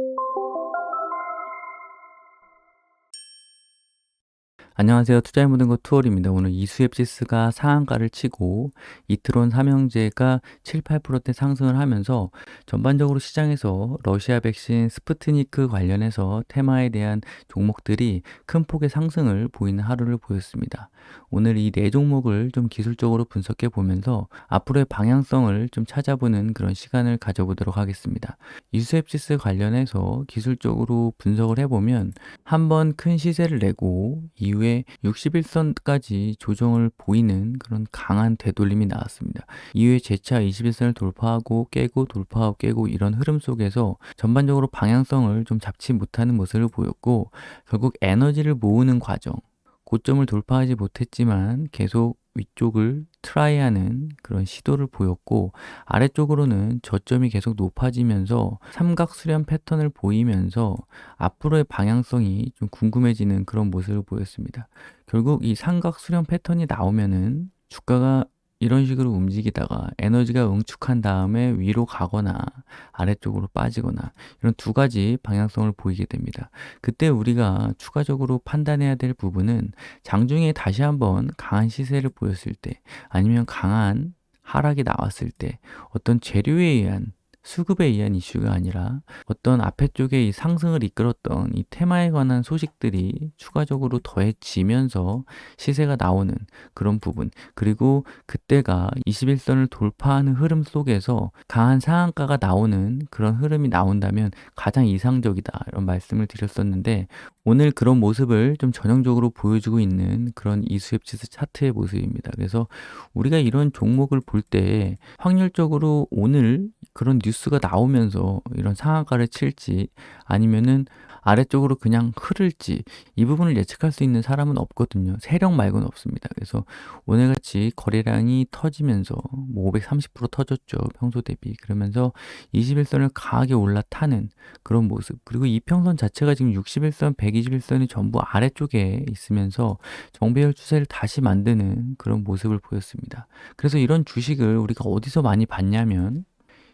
you 안녕하세요. 투자의 모든 것 투어입니다. 오늘 이수앱지스가 상한가를 치고 이트론 삼형제가 7, 8%대 상승을 하면서 전반적으로 시장에서 러시아 백신 스푸트니크 관련해서 테마에 대한 종목들이 큰 폭의 상승을 보이는 하루를 보였습니다. 오늘 이 네 종목을 좀 기술적으로 분석해 보면서 앞으로의 방향성을 좀 찾아보는 그런 시간을 가져보도록 하겠습니다. 이수앱지스 관련해서 기술적으로 분석을 해보면 한번 큰 시세를 내고 이후에 이후에 61선까지 조정을 보이는 그런 강한 되돌림이 나왔습니다. 이후에 재차 21선을 돌파하고 깨고 돌파하고 깨고 이런 흐름 속에서 전반적으로 방향성을 좀 잡지 못하는 모습을 보였고 결국 에너지를 모으는 과정 고점을 돌파하지 못했지만 계속 위쪽을 트라이하는 그런 시도를 보였고 아래쪽으로는 저점이 계속 높아지면서 삼각 수렴 패턴을 보이면서 앞으로의 방향성이 좀 궁금해지는 그런 모습을 보였습니다. 결국 이 삼각 수렴 패턴이 나오면은 주가가 이런 식으로 움직이다가 에너지가 응축한 다음에 위로 가거나 아래쪽으로 빠지거나 이런 두 가지 방향성을 보이게 됩니다. 그때 우리가 추가적으로 판단해야 될 부분은 장중에 다시 한번 강한 시세를 보였을 때 아니면 강한 하락이 나왔을 때 어떤 재료에 의한 수급에 의한 이슈가 아니라 어떤 앞에 쪽에 이 상승을 이끌었던 이 테마에 관한 소식들이 추가적으로 더해지면서 시세가 나오는 그런 부분 그리고 그때가 21선을 돌파하는 흐름 속에서 강한 상한가가 나오는 그런 흐름이 나온다면 가장 이상적이다 이런 말씀을 드렸었는데 오늘 그런 모습을 좀 전형적으로 보여주고 있는 그런 이수협지수 차트의 모습입니다. 그래서 우리가 이런 종목을 볼 때 확률적으로 오늘 그런 뉴스 가 나오면서 이런 상한가를 칠지 아니면은 아래쪽으로 그냥 흐를지 이 부분을 예측할 수 있는 사람은 없거든요. 세력 말고는 없습니다. 그래서 오늘같이 거래량이 터지면서 뭐 530% 터졌죠. 평소 대비. 그러면서 21선을 강하게 올라타는 그런 모습. 그리고 이평선 자체가 지금 61선, 121선이 전부 아래쪽에 있으면서 정배열 추세를 다시 만드는 그런 모습을 보였습니다. 그래서 이런 주식을 우리가 어디서 많이 봤냐면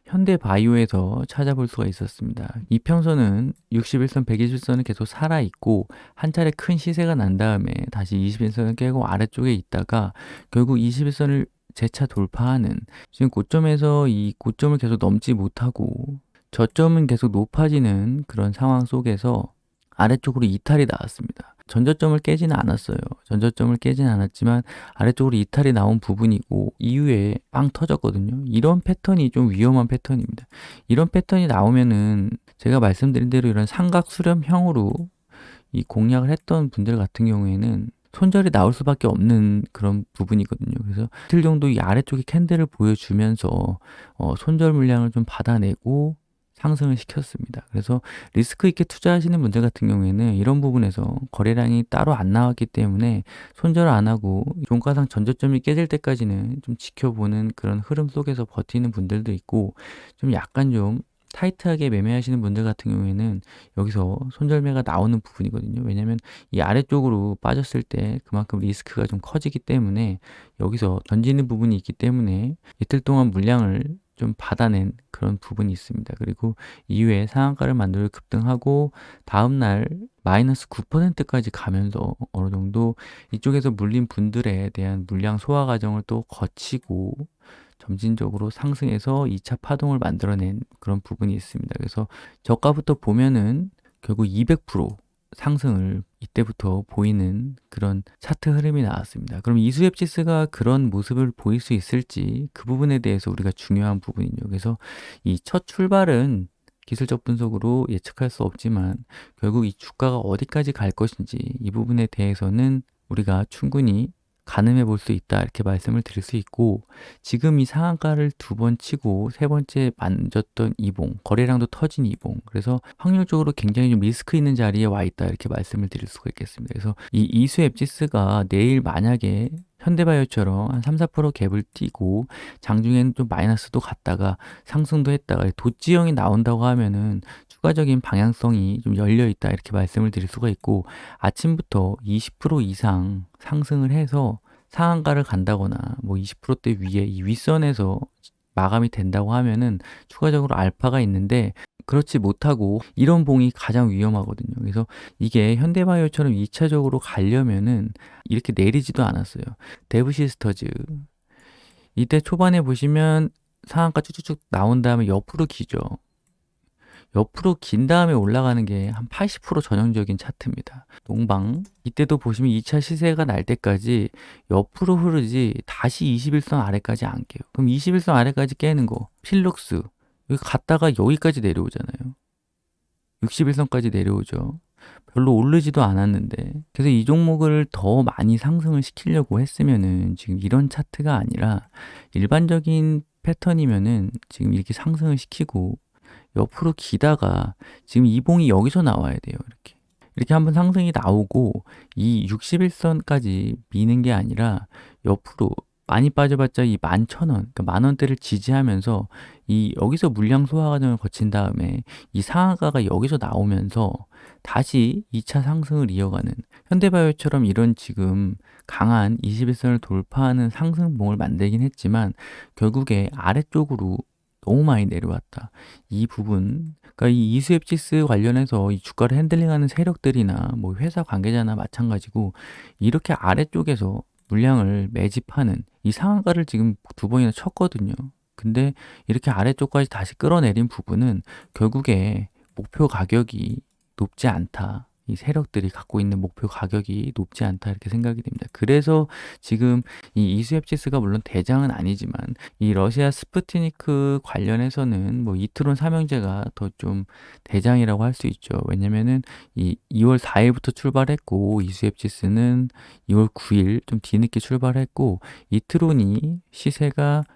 현대바이오에서 찾아볼 수가 있었습니다. 이 평선은 61선, 121선은 계속 살아있고 한 차례 큰 시세가 난 다음에 다시 21선을 깨고 아래쪽에 있다가 결국 21선을 재차 돌파하는 지금 고점에서 이 고점을 계속 넘지 못하고 저점은 계속 높아지는 그런 상황 속에서 아래쪽으로 이탈이 나왔습니다. 전저점을 깨지는 않았어요. 전저점을 깨지는 않았지만 아래쪽으로 이탈이 나온 부분이고 이후에 빵 터졌거든요. 이런 패턴이 좀 위험한 패턴입니다. 이런 패턴이 나오면은 제가 말씀드린 대로 이런 삼각 수렴형으로 이 공략을 했던 분들 같은 경우에는 손절이 나올 수밖에 없는 그런 부분이거든요. 그래서 이틀 정도 이 아래쪽에 캔들을 보여주면서 어, 손절 물량을 좀 받아내고 상승을 시켰습니다. 그래서 리스크 있게 투자하시는 분들 같은 경우에는 이런 부분에서 거래량이 따로 안 나왔기 때문에 손절 안 하고 종가상 전저점이 깨질 때까지는 좀 지켜보는 그런 흐름 속에서 버티는 분들도 있고 좀 약간 좀 타이트하게 매매하시는 분들 같은 경우에는 여기서 손절매가 나오는 부분이거든요. 왜냐하면 이 아래쪽으로 빠졌을 때 그만큼 리스크가 좀 커지기 때문에 여기서 던지는 부분이 있기 때문에 이틀 동안 물량을 좀 받아낸 그런 부분이 있습니다. 그리고 이후에 상한가를 만들어 급등하고 다음날 마이너스 9%까지 가면서 어느 정도 이쪽에서 물린 분들에 대한 물량 소화 과정을 또 거치고 점진적으로 상승해서 2차 파동을 만들어낸 그런 부분이 있습니다. 그래서 저가부터 보면은 결국 200% 상승을 이때부터 보이는 그런 차트 흐름이 나왔습니다. 그럼 이수앱지스가 그런 모습을 보일 수 있을지 그 부분에 대해서 우리가 중요한 부분이죠. 그래서 이 첫 출발은 기술적 분석으로 예측할 수 없지만 결국 이 주가가 어디까지 갈 것인지 이 부분에 대해서는 우리가 충분히 가늠해 볼 수 있다 이렇게 말씀을 드릴 수 있고 지금 이 상한가를 두 번 치고 세 번째 만졌던 이봉 거래량도 터진 이봉. 그래서 확률적으로 굉장히 좀 리스크 있는 자리에 와 있다 이렇게 말씀을 드릴 수가 있겠습니다. 그래서 이 이수 앱지스가 내일 만약에 현대바이오처럼 한 3, 4% 갭을 띄고 장중에는 좀 마이너스도 갔다가 상승도 했다가 도지형이 나온다고 하면은 추가적인 방향성이 좀 열려 있다 이렇게 말씀을 드릴 수가 있고 아침부터 20% 이상 상승을 해서 상한가를 간다거나 뭐 20%대 위에 이 윗선에서 마감이 된다고 하면은 추가적으로 알파가 있는데 그렇지 못하고 이런 봉이 가장 위험하거든요. 그래서 이게 현대바이오처럼 2차적으로 가려면은 이렇게 내리지도 않았어요. 데브시스터즈 이때 초반에 보시면 상한가 쭉쭉쭉 나온 다음에 옆으로 기죠. 옆으로 긴 다음에 올라가는 게 한 80% 전형적인 차트입니다. 농방 이때도 보시면 2차 시세가 날 때까지 옆으로 흐르지 다시 21선 아래까지 안 깨요. 그럼 21선 아래까지 깨는 거 필룩스 여기 갔다가 여기까지 내려오잖아요. 61선까지 내려오죠. 별로 오르지도 않았는데 그래서 이 종목을 더 많이 상승을 시키려고 했으면은 지금 이런 차트가 아니라 일반적인 패턴이면은 지금 이렇게 상승을 시키고 옆으로 기다가 지금 이 봉이 여기서 나와야 돼요. 이렇게. 이렇게 한번 상승이 나오고 이 61선까지 미는 게 아니라 옆으로 많이 빠져봤자 이 11,000원, 그러니까 만 원대를 지지하면서 이 여기서 물량 소화 과정을 거친 다음에 이 상한가가 여기서 나오면서 다시 2차 상승을 이어가는 현대바이오처럼 이런 지금 강한 21선을 돌파하는 상승봉을 만들긴 했지만 결국에 아래쪽으로 너무 많이 내려왔다. 이 부분, 그러니까 이 이수앱지스 관련해서 이 주가를 핸들링하는 세력들이나 뭐 회사 관계자나 마찬가지고 이렇게 아래쪽에서 물량을 매집하는 이 상한가를 지금 두 번이나 쳤거든요. 근데 이렇게 아래쪽까지 다시 끌어내린 부분은 결국에 목표 가격이 높지 않다. 이 세력들이 갖고 있는 목표 가격이 높지 않다 이렇게 생각이 됩니다. 그래서 지금 이 이수앱지스가 물론 대장은 아니지만 이 러시아 스푸트니크 관련해서는 뭐 이트론 삼형제가 더 좀 대장이라고 할 수 있죠. 왜냐면은 이 2월 4일부터 출발했고 이수앱지스는 2월 9일 좀 뒤늦게 출발했고 이트론이 시세가 뭐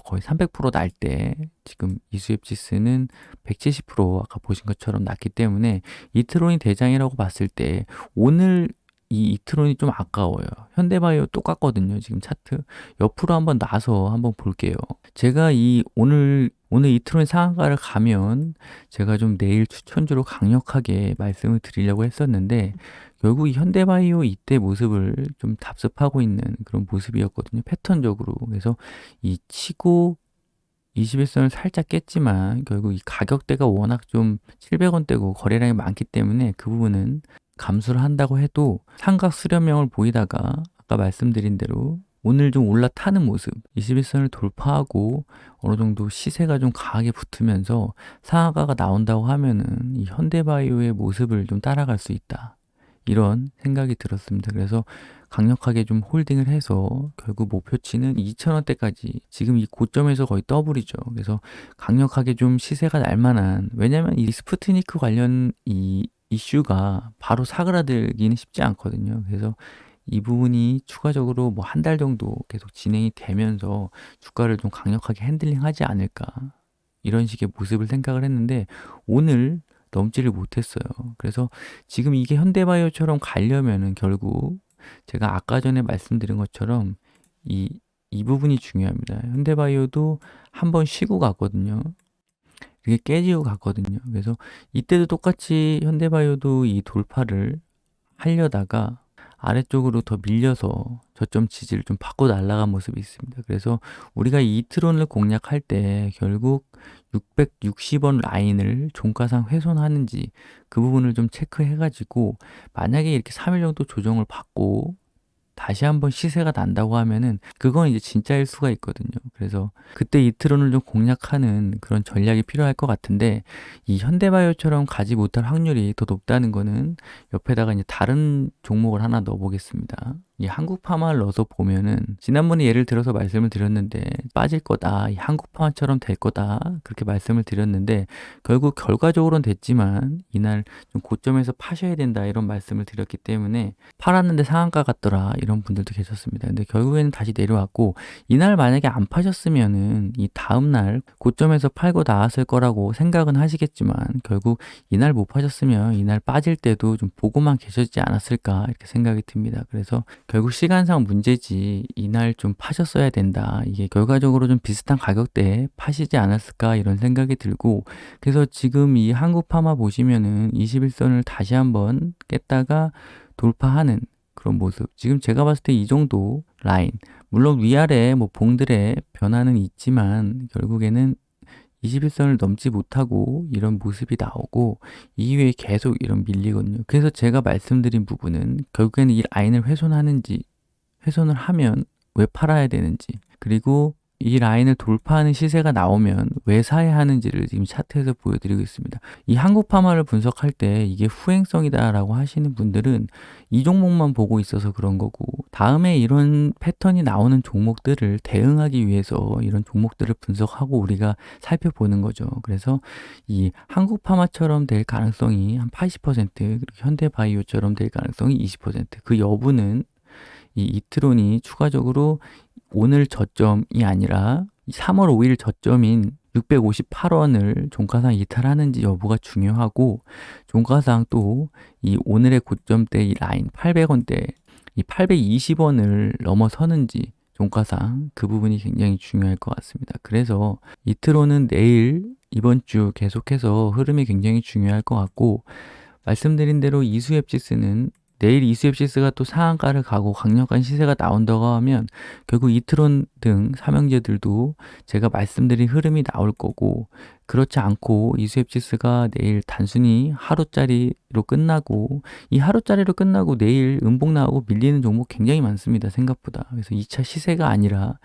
거의 300%날 때 지금 이수입 지수는 170% 아까 보신 것처럼 났기 때문에 이트론이 대장이라고 봤을 때 오늘 이 이트론이 좀 아까워요. 현대바이오 똑같거든요. 지금 차트. 옆으로 한번 놔서 한번 볼게요. 제가 이 오늘 오늘 이트론 상한가를 가면 제가 좀 내일 추천주로 강력하게 말씀을 드리려고 했었는데 결국 이 현대바이오 이때 모습을 좀 답습하고 있는 그런 모습이었거든요. 패턴적으로. 그래서 이 치고 21선을 살짝 깼지만 결국 이 가격대가 워낙 좀 700원대고 거래량이 많기 때문에 그 부분은 감수를 한다고 해도 삼각 수렴형을 보이다가 아까 말씀드린 대로 오늘 좀 올라타는 모습 21선을 돌파하고 어느 정도 시세가 좀 강하게 붙으면서 상하가가 나온다고 하면은 이 현대바이오의 모습을 좀 따라갈 수 있다. 이런 생각이 들었습니다. 그래서 강력하게 좀 홀딩을 해서 결국 목표치는 2,000원대까지 지금 이 고점에서 거의 더블이죠. 그래서 강력하게 좀 시세가 날 만한 왜냐면 이 스푸트니크 관련 이 이슈가 바로 사그라들기는 쉽지 않거든요. 그래서 이 부분이 추가적으로 뭐 한 달 정도 계속 진행이 되면서 주가를 좀 강력하게 핸들링 하지 않을까. 이런 식의 모습을 생각을 했는데 오늘 넘지를 못했어요. 그래서 지금 이게 현대바이오처럼 가려면은 결국 제가 아까 전에 말씀드린 것처럼 이, 이 부분이 중요합니다. 현대바이오도 한번 쉬고 갔거든요. 이게 깨지고 갔거든요. 그래서 이때도 똑같이 현대바이오도 이 돌파를 하려다가 아래쪽으로 더 밀려서 저점 지지를 좀 받고 날아간 모습이 있습니다. 그래서 우리가 이트론을 공략할 때 결국 660원 라인을 종가상 훼손하는지 그 부분을 좀 체크해가지고 만약에 이렇게 3일 정도 조정을 받고 다시 한번 시세가 난다고 하면은 그건 이제 진짜일 수가 있거든요. 그래서 그때 이트론을 좀 공략하는 그런 전략이 필요할 것 같은데 이 현대바이오처럼 가지 못할 확률이 더 높다는 거는 옆에다가 이제 다른 종목을 하나 넣어 보겠습니다. 이 한국 파마를 넣어서 보면은 지난번에 예를 들어서 말씀을 드렸는데 빠질 거다. 이 한국 파마처럼 될 거다. 그렇게 말씀을 드렸는데 결국 결과적으로는 됐지만 이날 좀 고점에서 파셔야 된다 이런 말씀을 드렸기 때문에 팔았는데 상한가 같더라 이런 분들도 계셨습니다. 근데 결국에는 다시 내려왔고 이날 만약에 안 파셨으면은 이 다음 날 고점에서 팔고 나왔을 거라고 생각은 하시겠지만 결국 이날 못 파셨으면 이날 빠질 때도 좀 보고만 계셨지 않았을까 이렇게 생각이 듭니다. 그래서 결국 시간상 문제지 이날 좀 파셨어야 된다. 이게 결과적으로 좀 비슷한 가격대에 파시지 않았을까 이런 생각이 들고 그래서 지금 이 한국 파마 보시면은 21선을 다시 한번 깼다가 돌파하는 그런 모습. 지금 제가 봤을 때 이 정도 라인. 물론 위아래 뭐 봉들의 변화는 있지만 결국에는 21선을 넘지 못하고 이런 모습이 나오고 이후에 계속 이런 밀리거든요. 그래서 제가 말씀드린 부분은 결국에는 이 라인을 훼손하는지 훼손을 하면 왜 팔아야 되는지 그리고 이 라인을 돌파하는 시세가 나오면 왜 사야 하는지를 지금 차트에서 보여드리고 있습니다. 이 한국 파마를 분석할 때 이게 후행성이다라고 하시는 분들은 이 종목만 보고 있어서 그런 거고 다음에 이런 패턴이 나오는 종목들을 대응하기 위해서 이런 종목들을 분석하고 우리가 살펴보는 거죠. 그래서 이 한국 파마처럼 될 가능성이 한 80% 그리고 현대바이오처럼 될 가능성이 20%그 여부는 이 이트론이 추가적으로 오늘 저점이 아니라 3월 5일 저점인 658원을 종가상 이탈하는지 여부가 중요하고 종가상 또 이 오늘의 고점대 이 라인 800원대 이 820원을 넘어서는지 종가상 그 부분이 굉장히 중요할 것 같습니다. 그래서 이트로는 내일 이번 주 계속해서 흐름이 굉장히 중요할 것 같고 말씀드린 대로 이수앱지스는 내일 이수앱시스가 또 상한가를 가고 강력한 시세가 나온다고 하면 결국 이트론 등 삼형제들도 제가 말씀드린 흐름이 나올 거고 그렇지 않고 이수앱지스가 내일 단순히 하루짜리로 끝나고 이 하루짜리로 끝나고 내일 음봉 나오고 밀리는 종목 굉장히 많습니다. 생각보다. 그래서 2차 시세가 아니라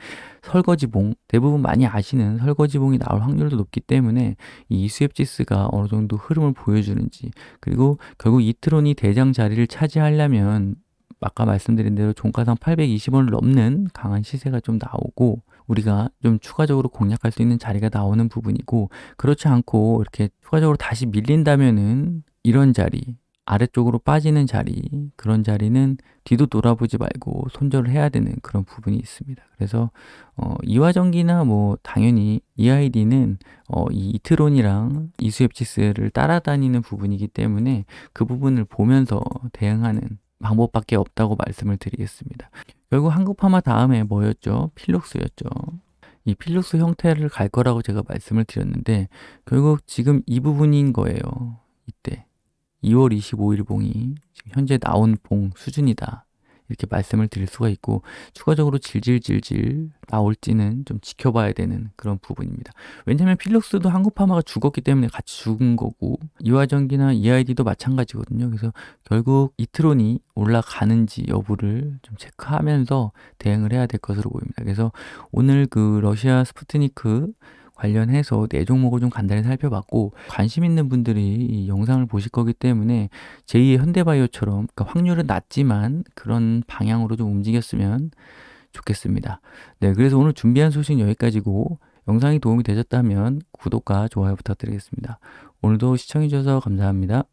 설거지봉 대부분 많이 아시는 설거지봉이 나올 확률도 높기 때문에 이 이수앱지스가 어느 정도 흐름을 보여주는지 그리고 결국 이트론이 대장 자리를 차지하려면 아까 말씀드린 대로 종가상 820원을 넘는 강한 시세가 좀 나오고 우리가 좀 추가적으로 공략할 수 있는 자리가 나오는 부분이고 그렇지 않고 이렇게 추가적으로 다시 밀린다면은 이런 자리 아래쪽으로 빠지는 자리 그런 자리는 뒤도 돌아보지 말고 손절을 해야 되는 그런 부분이 있습니다. 그래서 어, 이화전기나 뭐 당연히 EID는 어, 이 이트론이랑 이수앱지스를 따라다니는 부분이기 때문에 그 부분을 보면서 대응하는 방법밖에 없다고 말씀을 드리겠습니다. 결국 한국 파마 다음에 뭐였죠? 필룩스였죠. 이 필룩스 형태를 갈 거라고 제가 말씀을 드렸는데 결국 지금 이 부분인 거예요. 이때 2월 25일 봉이 현재 나온 봉 수준이다. 이렇게 말씀을 드릴 수가 있고 추가적으로 질질질질 나올지는 좀 지켜봐야 되는 그런 부분입니다. 왜냐하면 필룩스도 한국파마가 죽었기 때문에 같이 죽은 거고 이화전기나 EID도 마찬가지거든요. 그래서 결국 이트론이 올라가는지 여부를 좀 체크하면서 대응을 해야 될 것으로 보입니다. 그래서 오늘 그 러시아 스푸트니크 관련해서 네 종목을 좀 간단히 살펴봤고 관심 있는 분들이 이 영상을 보실 거기 때문에 제2의 현대바이오처럼 그러니까 확률은 낮지만 그런 방향으로 좀 움직였으면 좋겠습니다. 네, 그래서 오늘 준비한 소식 여기까지고 영상이 도움이 되셨다면 구독과 좋아요 부탁드리겠습니다. 오늘도 시청해주셔서 감사합니다.